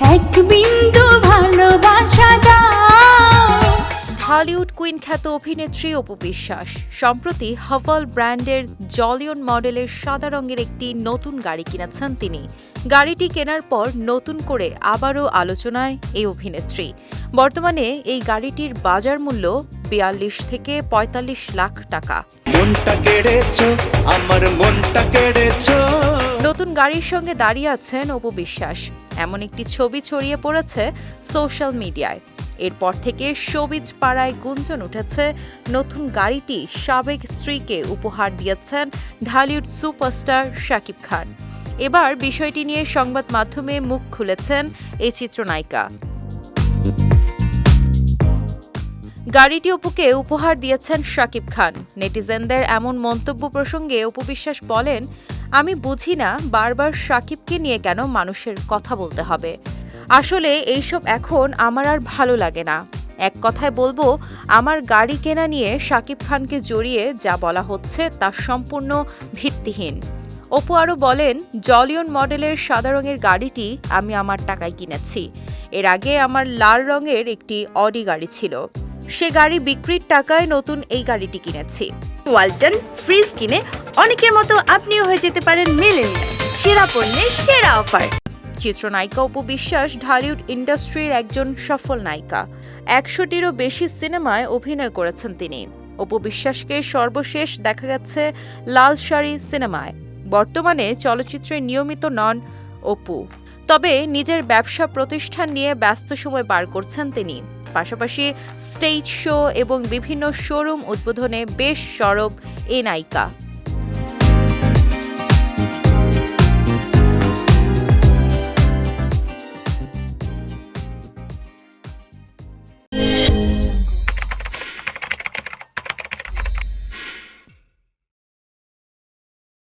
এক বিন্দু ভালোবাসা দাও। হলিউড কুইন খ্যাত অভিনেত্রী অপু বিশ্বাস সম্প্রতি হভল ব্র্যান্ডের জলিয়ন মডেলের সাদা রঙের একটি নতুন গাড়ি কিনেছেন তিনি। গাড়িটি কেনার পর নতুন করে আবারও আলোচনায় এই অভিনেত্রী। বর্তমানে এই গাড়িটির বাজার মূল্য বিয়াল্লিশ থেকে পঁয়তাল্লিশ লাখ টাকা। মনটা কেড়েছো আমার মনটা নতুন গাড়ির সঙ্গে দাঁড়িয়ে আছেন অপু বিশ্বাস। এমন একটি ছবি ছড়িয়ে পড়েছে সোশ্যাল মিডিয়ায়। এরপর থেকে সবিজ পাড়ায় গুঞ্জন উঠেছে, নতুন গাড়িটি সাবেক স্ত্রীকে উপহার দিয়েছেন ঢালিউড সুপারস্টার শাকিব খান। এবার বিষয়টি নিয়ে সংবাদ মাধ্যমে মুখ খুলেছেন এই চিত্রনায়িকা। গাড়িটি অপুকে উপহার দিয়েছেন শাকিব খান। নেটিজেনদের এমন মন্তব্য প্রসঙ্গে অপু বিশ্বাস বলেন আমি বুঝি না বারবার শাকিবকে নিয়ে কেন মানুষের কথা বলতে হবে। আসলে এইসব এখন আমার আর ভালো লাগে না। এক কথায় বলব, আমার গাড়ি কেনা নিয়ে শাকিব খানকে জড়িয়ে যা বলা হচ্ছে তা সম্পূর্ণ ভিত্তিহীন। অপু আরও বলেন, জলিয়ন মডেলের সাদা রঙের গাড়িটি আমি আমার টাকায় কিনেছি। এর আগে আমার লাল রঙের একটি অডি গাড়ি ছিল। সে গাড়ি বিক্রির টাকায় নতুন এই গাড়িটি কিনেছি। ওয়ালটন ফ্রিজ কিনে অনেকের মতো আপনিও হয়ে যেতে পারেন মেলেনিয়া সেরা পণ্যের সেরা অফার। চিত্রনায়িকা অপু বিশ্বাস ঢালিউড ইন্ডাস্ট্রির একজন সফল নায়িকা। একশোটিরও বেশি সিনেমায় অভিনয় করেছেন তিনি। অপু বিশ্বাসকে সর্বশেষ দেখা গেছে লাল শাড়ি সিনেমায়। বর্তমানে চলচ্চিত্রে নিয়মিত নন অপু। তবে নিজের ব্যবসা প্রতিষ্ঠান নিয়ে ব্যস্ত সময় পার করছেন তিনি। পাশাপাশি স্টেজ শো এবং বিভিন্ন শোরুম উদ্বোধনে বেশ সরব এ নায়িকা।